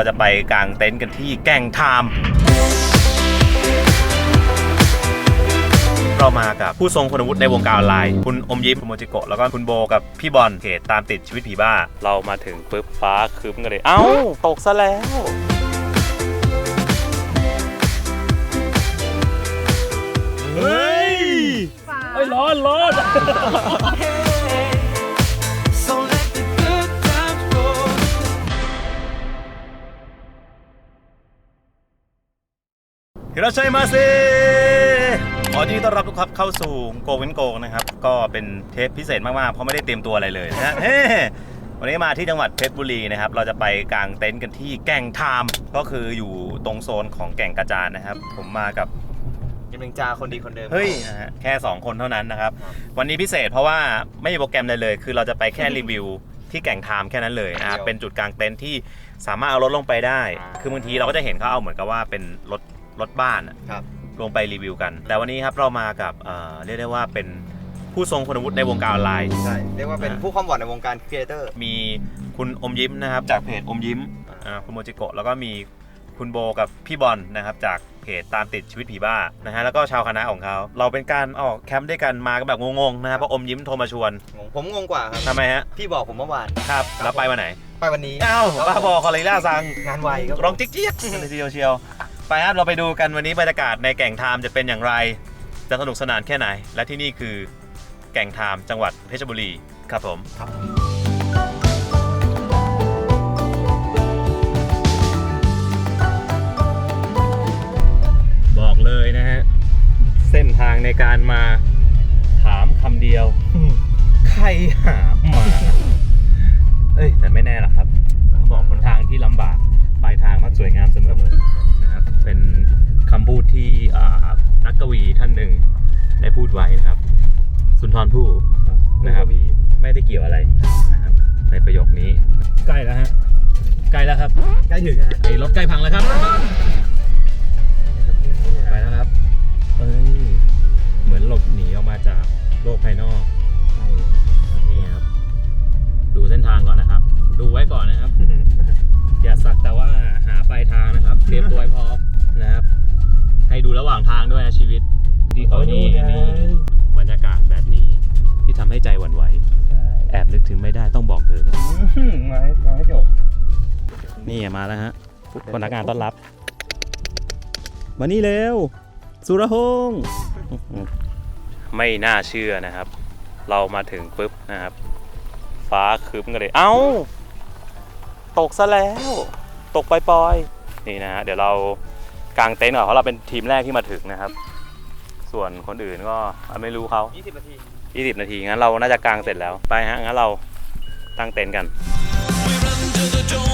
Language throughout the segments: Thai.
เราจะไปกางเต็นท์กันที่แก่งไทม์เรามากับผู้ทรงคุณวุฒิในวงการออนไลน์ คุณอมยิ้มคุณโมจิโกะแล้วก็คุณโบกับพี่บอลเพจตามติดชีวิตผีบ้า เรามาถึงปุ๊บฟ้าครึ้มกันเลย เอ้า ตกซะแล้ว เฮ้ยเฮ้ยร้อนร้อน ฮิโรชัยมาเซขอยินดีต้อนรับทุกครับเข้าสู่โกวินโกนะครับ ก็เป็นเทปพิเศษมากๆ เพราะไม่ได้เตรียมตัวอะไรเลยนะฮะเฮ้วันนี้มาที่จังหวัดเพชรบุรีนะครับ เราจะไปกางเต็นท์กันที่แก่งไทม์ก็คืออยู่ตรงโซนของแก่งกระจานนะครับ ผมมากับ ยังเป็นจาคนดีคนเดิมเฮ้ยนะฮะแค่ 2 คนเท่านั้นนะครับ วันนี้พิเศษเพราะว่าไม่มีโปรแกรมอะไรเลย คือเราจะไปแค่รีวิวที่แก่งไทม์แค่นั้นเลยนะครับเป็นจุดกลางเต็นท์ที่สามารถเอารถลงไปได้ คือบางทีเราก็จะเห็นเขาเอาเหมือนกับว่าเป็นรถ รถบ้านอะครับ ลงไปรีวิวกัน แต่วันนี้ครับเรามากับเอ่อเรียกได้ว่าเป็นผู้ทรงคุณวุฒิในวงการออนไลน์ ใช่เรียกว่าเป็นอ่าผู้ความหวังในวงการครีเอเตอร์ มีคุณอมยิ้มนะครับ จากเพจอมยิ้มอ่าคุณโมจิโกะแล้วก็มีคุณโบกับพี่บอลนะครับ จากเพจตามติดชีวิตผีบ้านะฮะแล้วก็ชาวคณะของเขา เราเป็นการออกแคมป์ด้วยกันมากันแบบงงๆนะครับเพราะอมยิ้มโทรมาชวนงงผมงงกว่าครับ ทำไมฮะพี่บอกผมเมื่อวาน ครับแล้วไปวันไหนไปวันนี้ อ้าวบ้าบอคอริล่าซัง งานไวครับ ร้องจิ๊กจิ๊กเลยทีเดียวเชียว ไปครับเราไปดูกันวันนี้บรรยากาศในแก่งไทม์จะเป็นอย่างไร จะสนุกสนานแค่ไหน และที่นี่คือแก่งไทม์จังหวัดเพชรบุรีครับผมบอกเลยนะฮะ เส้นทางในการมาถามคำเดียว ใครหามาเอ้ย แต่ไม่แน่หรอกครับ บอกหนทางที่ลำบาก ปลายทางมักสวยงามเสมอ เป็นคำพูดที่อ่านักกวีท่านหนึ่งได้พูดไว้นะครับ สุนทรภู่นะครับไม่ได้เกี่ยวอะไรนะครับในประโยคนี้ ใกล้แล้วฮะใกล้แล้วครับ ใกล้ถึงนะไอ้รถใกล้พังแล้วครับไปแล้วครับเอ้ยเหมือนหลบหนีออกมาจากโลกภายนอกนี่ครับดูเส้นทางก่อนนะครับ ดูไว้ก่อนนะครับ อย่าสักแต่ว่าหาปลายทางนะครับเตรียมตัวให้พร้อม นะครับ ให้ดูระหว่างทางด้วยนะชีวิต ที่เขานี่นี่บรรยากาศแบบนี้ที่ทำให้ใจหวั่นไหว แอบนึกถึงไม่ได้ต้องบอกเธอครับมาให้มาให้จบนี่มาแล้วฮะพนักงานต้อนรับ มานี่เร็ว สุรพงษ์ไม่น่าเชื่อนะครับ เรามาถึงปุ๊บนะครับ ฟ้าครึ้มกันเลย เอ้า ตกซะแล้ว ตกปล่อยๆนี่นะฮะเดี๋ยวเรา กางเต็นท์ก่อนเพราะเราเป็นทีมแรกที่มาถึงนะครับ ส่วนคนอื่นก็ไม่รู้เขา20นาที 20 นาทีงั้นเราน่าจะกางเสร็จแล้วไปฮะงั้นเราตั้งเต็นท์กัน We're under the dome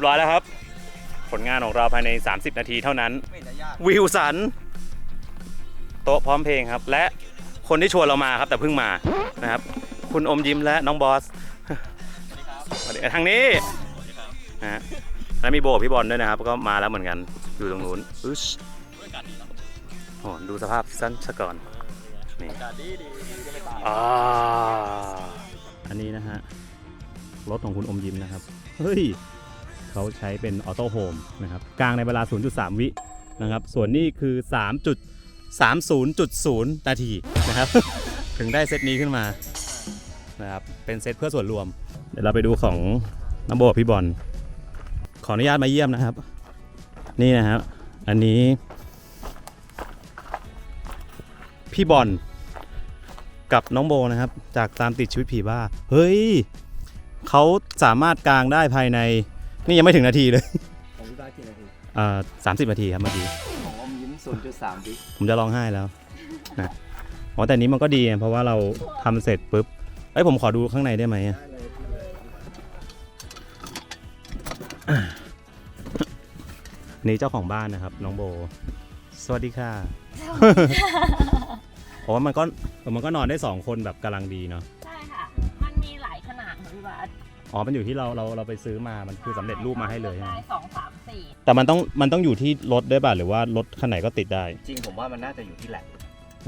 ยบร้อยแล้วครับ ผลงานของเราภายใน 30 นาทีเท่านั้น ไม่น่ายากวิวสัน โต๊ะพร้อมเพลงครับ และคนที่ชวนเรามาครับ แต่เพิ่งมานะครับ คุณอมยิ้มและน้องบอสสวัสดีทางนี้นะฮะแล้วมีโบกับพี่บอลด้วยนะครับ ก็มาแล้วเหมือนกันอยู่ตรงนู้นอึชโอ้ดูสภาพสั้นซะก่อน นี่อ่าอันนี้นะฮะรถของคุณอมยิ้มนะครับ เฮ้ย เขาใช้เป็นออโต้โฮมนะครับกลางในเวลา 0.3 วินะครับส่วนนี้คือ 3.30.0 นาทีนะครับ ถึงได้เซตนี้ขึ้นมานะครับเป็นเซตเพื่อส่วนรวม เดี๋ยวเราไปดูของน้ำโบกับพี่บอลขออนุญาตมาเยี่ยมนะครับ นี่นะครับ อันนี้ พี่บอลกับน้องโบนะครับ จากตามติดชีวิตผีบ้า เฮ้ยเขาสามารถกางได้ภายใน นี่ยังไม่ถึงนาทีเลยของพี่บ้ากี่นาทีเอ่อสามสิบนาทีครับเมื่อกี้ ของอมยิ้ม0.3วิผมจะร้องไห้แล้วนะอ๋อแต่นี้มันก็ดีเพราะว่าเราทำเสร็จปุ๊บเอ้ยผมขอดูข้างในได้ไหมอะนี่เจ้าของบ้านนะครับ น้องโบ สวัสดีค่ะโอ้ผมว่ามันก็มันก็นอนได้สองคนแบบกำลังดีเนาะ อ๋อ มันอยู่ที่เราเราเราไปซื้อมา มันคือสำเร็จรูปมาให้เลยได้ใช่ไหมสองสามสี่แต่มันต้องมันต้องอยู่ที่รถด้วยป่ะหรือว่ารถคันไหนก็ติดได้ จริงผมว่ามันน่าจะอยู่ที่แหลก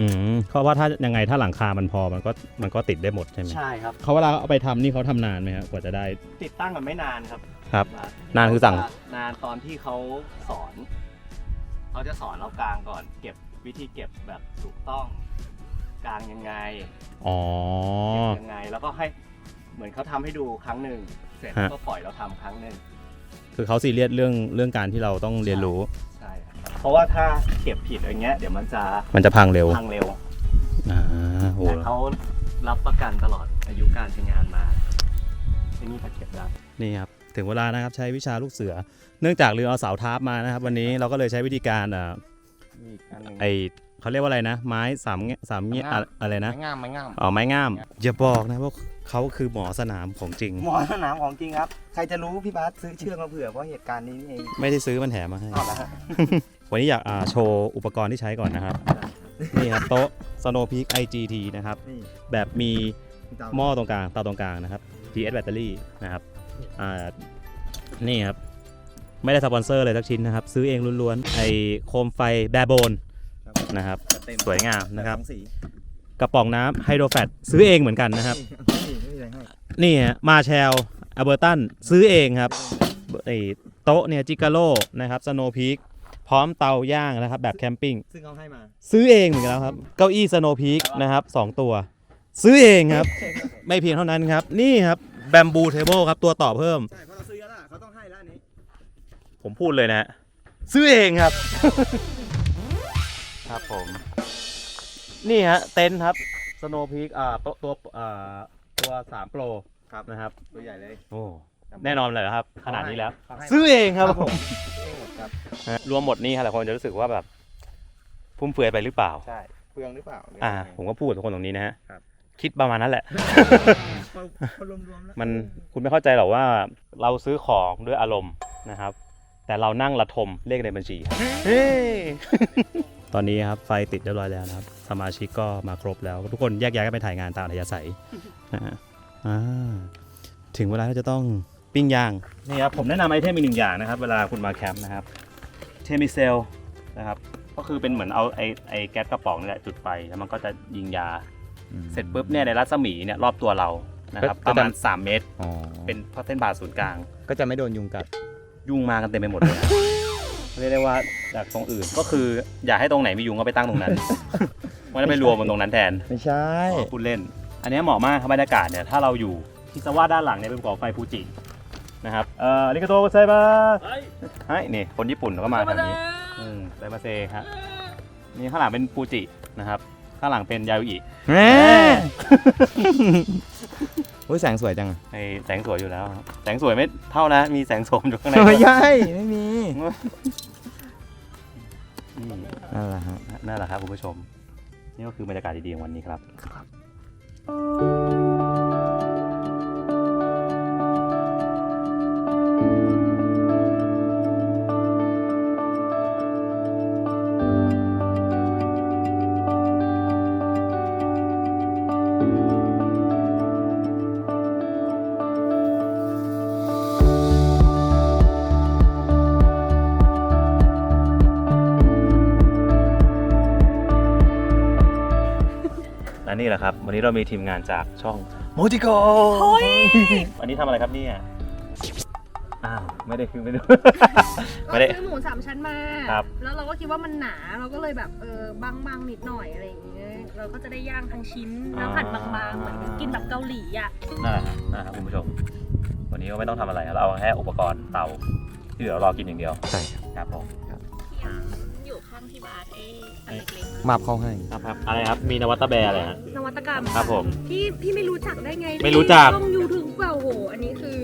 อืมเพราะว่าถ้ายังไงถ้าหลังคามันพอมันก็มันก็ติดได้หมดใช่ไหมใช่ครับ เขาเวลาเอาไปทำนี่เขาทำนานไหมครับกว่าจะได้ ติดตั้งกันไม่นานครับครับนานคือสั่ง นานตอนที่เขาสอนเขาจะสอนเรากลางก่อน เก็บวิธีเก็บแบบถูกต้อง กลางยังไงอ๋อ เก็บยังไงแล้วก็ให้ เหมือนเขาทำให้ดูครั้งหนึ่งเสร็จฮะ ก็ปล่อยเราทำครั้งหนึ่งคือเขาซีเรียสเรื่องเรื่องการที่เราต้องเรียนรู้ ใช่ครับเพราะว่าถ้าเก็บผิดอย่างเงี้ยเดี๋ยวมันจะมันจะพังเร็วพังเร็วอ่าโหแต่เขารับประกันตลอดอายุการใช้งานมาที่นี่ก็เก็บได้ นี่ครับถึงเวลานะครับใช้วิชาลูกเสือ เนื่องจากเรือเอาเสาทาร์ปมานะครับ วันนี้เราก็เลยใช้วิธีการอ่ามีอีกอันหนึ่งไอเขาเรียกว่าอะไรนะ ไม้สามแง่สามแง่อะอะไรนะ ไม้งามไม้งาม อ๋อไม้งามอย่าบอกนะว่า เขาคือหมอสนามของจริง หมอสนามของจริงครับ ใครจะรู้พี่บาสซื้อเชือกมาเผื่อเพราะเหตุการณ์นี้นี่เองไม่ได้ซื้อมันแถมมาให้ เอาละฮะ วันนี้อยากอ่าโชว์อุปกรณ์ที่ใช้ก่อนนะครับ นี่ครับโต๊ะ Snow Peak IGT นะครับ นี่แบบมีพี่ตาหม้อตรงกลางเตาตรงกลางนะครับ GS แบตเตอรี่นะครับอ่านี่ครับ ไม่ได้สปอนเซอร์เลยสักชิ้นนะครับ ซื้อเองล้วนๆ ไอโคมไฟแบร์โบนครับนะครับเต็มสวยงามนะครับ สองสีกระป๋องน้ำไฮโดรแฟตซื้อเองเหมือนกันนะครับ นี่ไม่มีอะไรให้นี่ฮะมาแชลอเบอร์ตันซื้อเองครับไอโต๊ะเนี่ยจิกาโลนะครับสโนพีคพร้อมเตาย่างนะครับ แบบแคมปิ้งซึ่งเขาให้มา ซื้อเองเหมือนกันแล้วครับ เก้าอี้สโนพีคนะครับสองตัว ซื้อเองครับ ไม่เพียงเท่านั้นครับ นี่ครับแบมบูเทเบิลครับตัวต่อเพิ่ม ใช่เพราะเราซื้อแล้วล่ะเขาต้องให้แล้วอันนี้ ผมพูดเลยนะฮะซื้อเองครับ ครับผม นี่ฮะเต็นท์ครับสโนพีคอ่าตัวตัวอ่า ตัว3 Pro ครับ นะครับ ตัวใหญ่เลยโอ้ แน่นอนเลยครับ ขนาดนี้แล้ว เขาให้ซื้อเองครับผมเองหมดครับฮะรวมหมดนี่ครับหลายคนจะรู้สึกว่าแบบฟุ่มเฟือยไปหรือเปล่า ใช่เปลืองหรือเปล่าหรือ่า ยังไง ผมก็พูดกับทุกคนตรงนี้นะฮะครับ คิดประมาณนั้นแหละ พอรวมๆแล้วมันคุณไม่เข้าใจหรอกว่าเราซื้อของด้วยอารมณ์นะครับ แต่เรานั่งระทมเลขในบัญชีครับเฮ้ตอนนี้ครับไฟติดเรียบร้อยแล้วนะครับ สมาชิกก็มาครบแล้ว ทุกคนแยกย้ายกันไปถ่ายงานตามอัธยาศัยนะฮะ อ่าถึงเวลาที่จะต้องปิ้งย่าง นี่ครับผมแนะนำไอเทมอีกหนึ่งอย่างนะครับ เวลาคุณมาแคมป์นะครับเทมิเซลนะครับก็คือเป็นเหมือนเอาไอไอแก๊สกระป๋องนี่แหละจุดไฟแล้วมันก็จะยิงยา เสร็จปุ๊บเนี่ยในรัศมีเนี่ยรอบตัวเรานะครับก็ประจะมาณ 3 เมตร อ๋อเป็นเส้นผ่าศูนย์กลาง ก็จะไม่โดนยุงกัด ยุงมากันเต็มไปหมดเลยนะ เรียกได้ว่าจากตรงอื่นก็คืออยากให้ตรงไหนมียุงก็ไปตั้งตรงนั้น มันจะไปรวมกันตรงนั้นแทนไม่ใช่อ๋อพูดเล่น อันนี้เหมาะมากครับบรรยากาศเนี่ยถ้าเราอยู่ที่สว่าด้านหลังเนี่ยเป็นภูเขาไฟฟูจินะครับเอ่ออาริกาโตไซบะไอ้นี่คนญี่ปุ่นเขาก็มาทางนี้อืมไซมาเซครับนี่ข้างหลังเป็นฟูจินะครับ ข้างหลังเป็นยาโยอิแหมโอ้ยแสงสวยจังอะไอแสงสวยอยู่แล้วครับแสงสวยไม่เท่านะ มีแสงโสมอยู่ข้างในไม่ใช่ไม่มีนี่นั่นแหละฮะนั่นแหละครับคุณผู้ชม นี่ก็คือบรรยากาศดีๆของวันนี้ครับ แล นี่แหละครับ วันนี้เรามีทีมงานจากช่องโมจิโกวันนี้ทำอะไรครับเนี่ยอ้าวไม่ได้คือไม่ได้ไม่ได้เราซื้อหมูสามชั้นมา ครับ แล้วเราก็คิดว่ามันหนา เราก็เลยแบบเออบางๆนิดหน่อยอะไรอย่างเงี้ย เราก็จะได้ย่างทั้งชิ้น แล้วหั่นบางๆเหมือนกินแบบเกาหลีอะ นั่นแหละครับนะครับคุณผู้ชม วันนี้ก็ไม่ต้องทำอะไรครับเราเอาแค่อุปกรณ์เตาที่เหลือรอกินอย่างเดียวใช่ครับครับผมอยู่ ข้างพี่บาสเอ้อันเล็กมาบเข้าให้ครับครับอะไรครับมีนวัตแบร์อะไรฮะๆนวัตกรรมครับผมพี่พี่ไม่รู้จักได้ไงไม่รู้จัก ต้องยูทูบเปล่าโห อันนี้คือ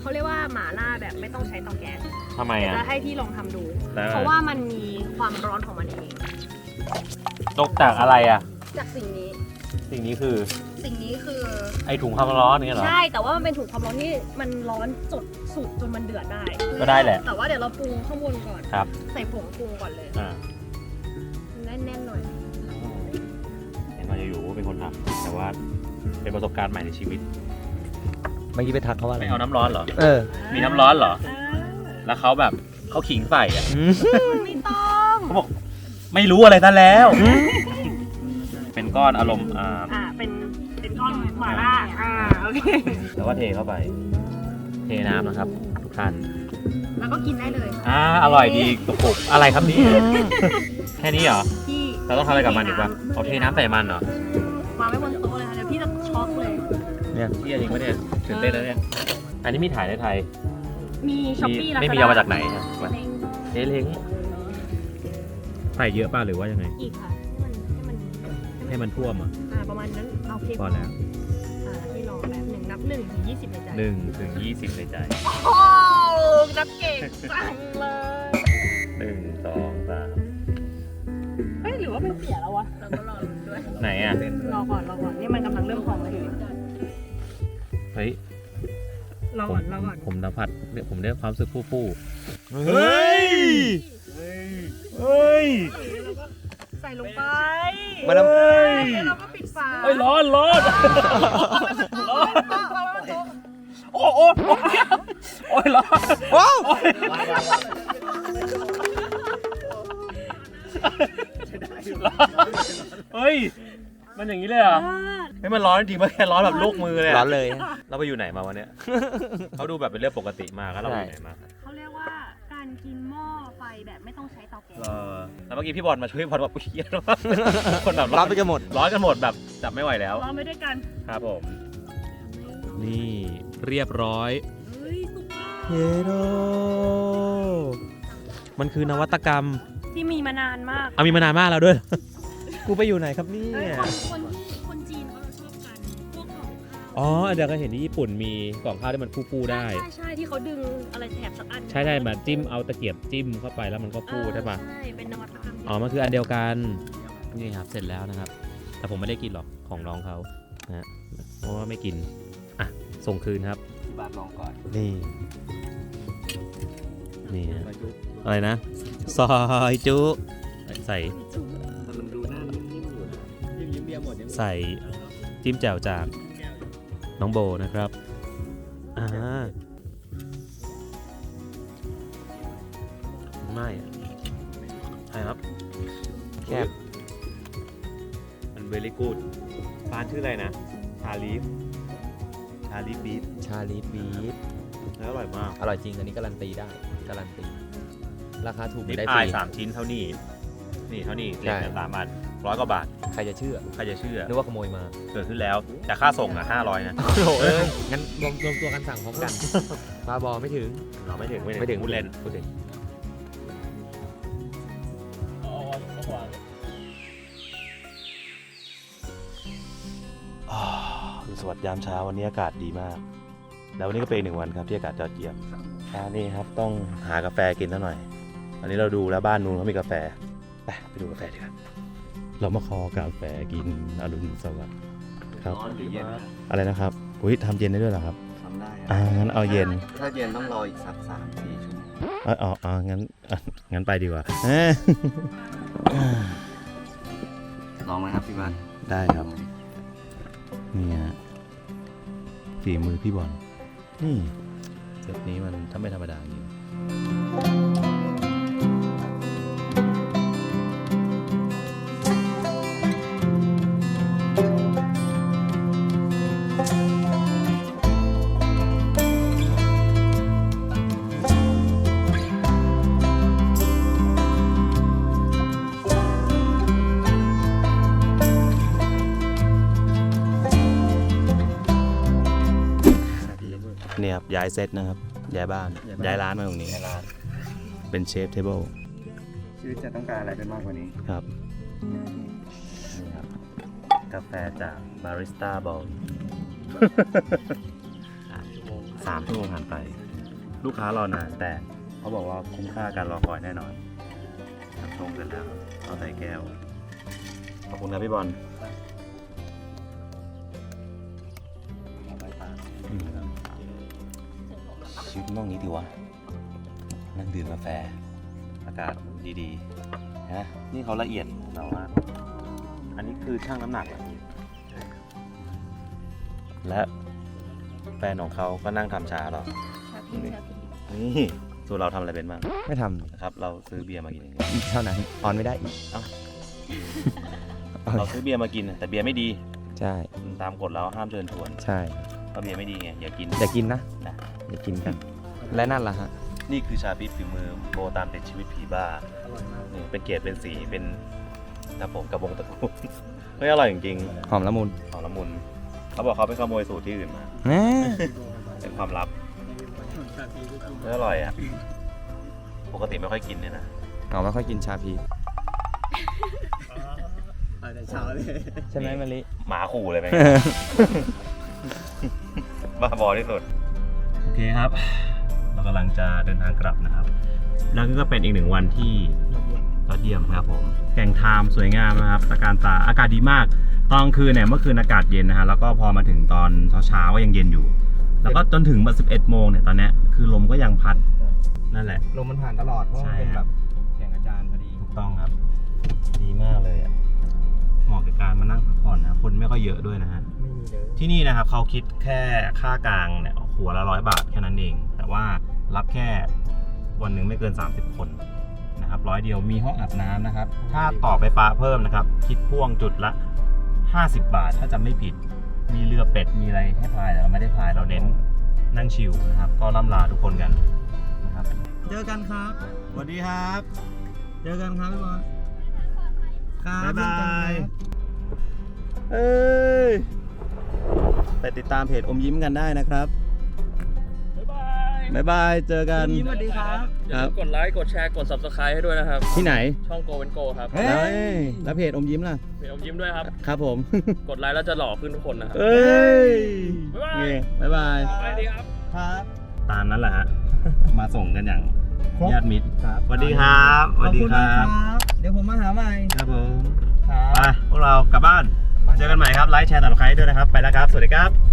เขาเรียกว่าหมาล่าแบบไม่ต้องใช้เตาแก๊สทำไมเดี๋ยวอะ จะให้พี่ลองทำดู ได้ เพราะว่ามันมีความร้อนของมันเอง ตกจากอะไรอะ จากสิ่งนี้ สิ่งนี้คือ สิ่งนี้คือ ไอถุงความร้อนนี่เหรอ ใช่ แต่ว่ามันเป็นถุงความร้อนที่มันร้อนจดสุดจนมันเดือดได้ ก็ได้แหละ แต่ว่าเดี๋ยวเราปรุงข้างบนก่อน ครับ ใส่ผงปรุงก่อนเลย อ่าแน่นๆหน่อยว่าเป็นประสบการณ์ใหม่ในชีวิต เมื่อกี้ไปทักเขาว่าอะไร ไม่เอาน้ำร้อนเหรอ เออ มีน้ำร้อนเหรอเออแล้วเขาแบบเขาขิงใส่อะไม่ต้องเขาบอกไม่รู้อะไรซะแล้ว เป็นก้อนอารมณ์อ่าอ่า เค แล้วก็เทเข้าไป เทน้ำนะครับ ทุกท่านแล้วก็กินได้เลยอ่าอร่อยดีกรุบๆอะไรครับนี่แค่นี้เหรอ ที่เราต้องทำอะไรกับมันอีกวะเอาเทน้ำใส่มันเหรอวางไว้บนโต๊ะเลยค่ะเดี๋ยวพี่จะช็อกเลยเที่ยจริงปะเนี่ยตื่นเต้นแล้วเนี่ย อันนี้มีถ่ายในไทยมีช้อปปี้ไม่มีเอามาจากไหนอะเจ๊เล้งใส่เยอะป่ะหรือว่ายังไง อีกค่ะให้มันให้มันให้มันท่วมอะอ่าประมาณนั้นเอาเพลงพอแล้วอ่าที่รอแบบ หนึ่งนับหนึ่งถึงยี่สิบในใจหนึ่งถึงยี่สิบในใจโอ้นับเก่งจังเลยหนึ่งสองสามเฮ้ยหรือว่ามันเสียแล้ววะเราก็รอลุ้นด้วยไหนอะรอก่อนรอก่อนนี่มันกำลังเริ่มพองเลยเฮ้ยรอผมก่อนรอก่อนผมสัมผัสเนี่ยผมได้ความรู้สึกฟู่ฟู่เฮ้ยเฮ้ยใส่ลงไปมาแล้ว แล้วเราก็ปิดฝาเฮ้ยร้อนร้อนร้อนโอ้โอ้โอ้ยโอ้ยร้อนว้าวเฮ้ย มันอย่างนี้เลยเหรอะไม่มันร้อนจริงปะแค่ร้อนแบบลูกมือเลยอะร้อนเลย เราไปอยู่ไหนมาวันเนี้ยเขาดูแบบเป็นเรื่องปกติมากแล้วเราไปอยู่ไหนมาเขาเรียกว่า การกินหม้อไฟแบบไม่ต้องใช้เตาแก๊สเออแล้วเมื่อกี้พี่บอลมาช่วยพี่บอลบอกเฮียแล้วคนแบบรับไปกันหมด ร้อนกันหมดแบบจับไม่ไหวแล้ว ร้อนไปด้วยกันครับผมนี่เรียบร้อย เฮ้ยสุกมากเยโดมันคือนวัตกรรมที่มีมานานมากเอามีมานานมากแล้วด้วย กูไปอยู่ไหนครับเนี่เอ้ยยคนคน องข้าวอ๋อเดี๋ยวก็เห็นที่ญี่ปุ่นมีกล่องข้าวที่มันฟูๆได้ ใช่ใช่ที่เขาดึงอะไรแถบสักอันใช่ใช่แบบจิ้มเอาตะเกียบจิ้มเข้าไปแล้วมันก็ฟูใช่ปะใช่เป็นนวัตกรรมอ๋อมันคืออันเดียวกันนี่ครับเสร็จแล้วนะครับ แต่ผมไม่ได้กินหรอกของน้องเขานะฮะเพราะว่าไม่กินอะส่งคืนครับที่บ้านลองก่อนนี่นี่ฮะอะไรนะซอยจุใส่แต่มันดูหน้านิ่มๆอยู่นะยิ้มยิ้มเบียร์หมดยังใส่จิ้มแจ่วจาก น้องโบนะครับอ่าไม่อะใช่ครับแคบมันเวลี่กูดร้านชื่ออะไรนะ ชาลีฟ ชาลีฟบีฟชาลีฟบีฟแล้วอร่อยมากอร่อยจริงอันนี้การันตีได้การันตี ราคาถูกนี่ได้ฟพายรีสามชิ้นเท่านี้ นี่เท่านี้ใช่เรียกสามบาทร้อยกว่าบาทใค รจะเชื่อใครจะเชื่อนึกว่าขโมยมาเกิดขึ้นแล้วแต่ค่าส่งอะห้าร้อยนะโอ้เอ้ยงั้นรวมรวมตัวกันสั่งพร้อมกันบาบอไม่ถึงเราไม่ถึงไม่ถึงพูดเล่นพูดถึงสวัสดียามเช้าวันนี้อากาศดีมาก แล้ววันนี้ก็เป็นอีกหนึ่งวันครับที่อากาศยอดเยี่ยมเช้านี้ครับต้องหากาแฟกินซะหน่อย อันนี้เราดูแล้วบ้านนู้นเขามีกาแฟ ไปไปดูกาแฟดีกว่า เรามาคอกาแฟกินอรุณสวัสดิ์ครับ ร้อนหรือเย็นนะอะไรนะครับอุ้ยทำเย็นได้ด้วยเหรอครับทำได้อ่างั้นเอาเย็นถ้าเย็นต้องรออีกสักสามสี่ชั่วโมงเอ๋ออ๋องั้นอะงั้นไปดีกว่าเอ้ยลองไหมครับพี่บ้านได้ครับนี่ฮะฝีมือพี่บอลนี่เซตนี้มันถ้าไม่ธรรมดาจริง เนี่ยครับย้ายเซตนะครับย้ายบ้านย้ายร้านมาตรงนี้ในร้านเป็นเชฟเทเบิลชีวิตจะต้องการอะไรเป็นมากกว่านี้ครับนี่ครับ กาแฟจากบาริสต้าบอลสามชั่วโมงผ่านไป ลูกค้ารอนานแต่เขาบอกว่าคุ้มค่าการรอคอยแน่นอนทำชงเสร็จแล้วเอาใส่แก้ว ขอบคุณครับพี่บอล ชีวิตต้องนี้ดีวะ นั่งดื่มกาแฟ อากาศดีๆนะนี่เขาละเอียดเรามากอันนี้คือช่างน้ำหนักเหรอและแฟนของเขาก็นั่งทำชาเราชาพีชาพีนี่ส่วนเราทำอะไรเป็นบ้างไม่ทนะครับ เราซื้อเบียร์มากินอย่างเดียวำอีกเท่านั้นออนไม่ได้อีกเราซื้อเบียร์มากิน แต่เบียร์ไม่ดี ใช่ ตามกฎเราห้ามเชิญชวน ใช่เพราะเบียร์ไม่ดีไงอย่ากินอย่ากินนะนะ อย่ากินกัน และนั่นล่ะฮะ นี่คือชาพิษฝีมือโบตามติดชีวิตผีบ้านี่เป็นเกรดเป็นสีเป็นนะผมกระบงตะกรุดไม่อร่อยจริงหอมละมุนๆของละมุนเขาบอกเขาไปขโมยสูตรที่อื่นมา แหมเป็นความลับไม่อร่อยอะ ปกติไม่ค่อยกินเนี่ยนะเราไม่ค่อยกินชาพีแต่เช้าเลยใช่ไหมมะลิ หมาขู่เลยไหม บ้าบอที่สุดโอเคครับ เรากำลังจะเดินทางกลับนะครับ แล้วก็เป็นอีกหนึ่งวันที่ยอดเยี่ยมครับผมแก่งทามสวยงามนะครับตะการตาอากาศดีมาก ตอนกลางคืนเนี่ยเมื่อคืนอากาศเย็นนะฮะแล้วก็พอมาถึงตอนเช้าๆก็ยังเย็นอยู่ แล้วก็จนถึงมา11 โมงเนี่ยตอนเนี้ยคือลมก็ยังพัดนั่นแหละ ลมมันผ่านตลอดเพราะมันใช่เป็นแบบแข่งอาจารย์พอดีถูกต้องครับ ดีมากเลยอะเหมาะกับการมานั่งพักผ่อนนะคนไม่ค่อยเยอะด้วยนะฮะไม่มีเลยที่นี่นะครับเขาคิดแค่ค่ากลางเนี่ย หัวละร้อยบาทแค่นั้นเอง แต่ว่ารับแค่วันหนึ่งไม่เกิน 30 คนนะครับร้อยเดียวมีห้องอาบน้ำนะครับ ถ้าต่อไฟฟ้าเพิ่มนะครับ คิดพ่วงจุดละ 50 บาทถ้าจำไม่ผิด มีเรือเป็ดมีอะไรให้พายแต่เราไม่ได้พายเราเน้นนั่งชิลนะครับ ก็ล่ำลาทุกคนกันนะครับ เจอกันครับสวัสดีครับ เจอกันครับพี่บอลครับบ๊ายบายเจอกันครับเอ้ยไปติดตามเพจอมยิ้มกันได้นะครับ บ๊ายบาย เจอกัน สวัสดีครับครับกดไลค์ กดแชร์ กด subscribe ให้ด้วยนะครับ ที่ไหน ช่องโกเวนโกครับเฮ้เอ้ยแล้วเพจอมยิ้มล่ะเป็นอมยิ้มด้วยครับ ครับผม กดไลค์แล้วจะหล่อขึ้นทุกคนนะครับเอ้ย บ๊ายบายโอเคบ๊ายบายไปดีครับ ครับ ตามนั้นแหละฮะ มาส่งกันอย่างครบญาติมิตรครับสวัสดีครับสขวัอสบดีคุณคมารักบครับ เดี๋ยวผมมาหาใหม่ ครับผม ครัไปบพวกเรากลับบ้าน เจอกันใหม่ครับ ไลค์แชร์ตัดใครด้วยนะครับ ไปแล้วครับ สวัสดีครับ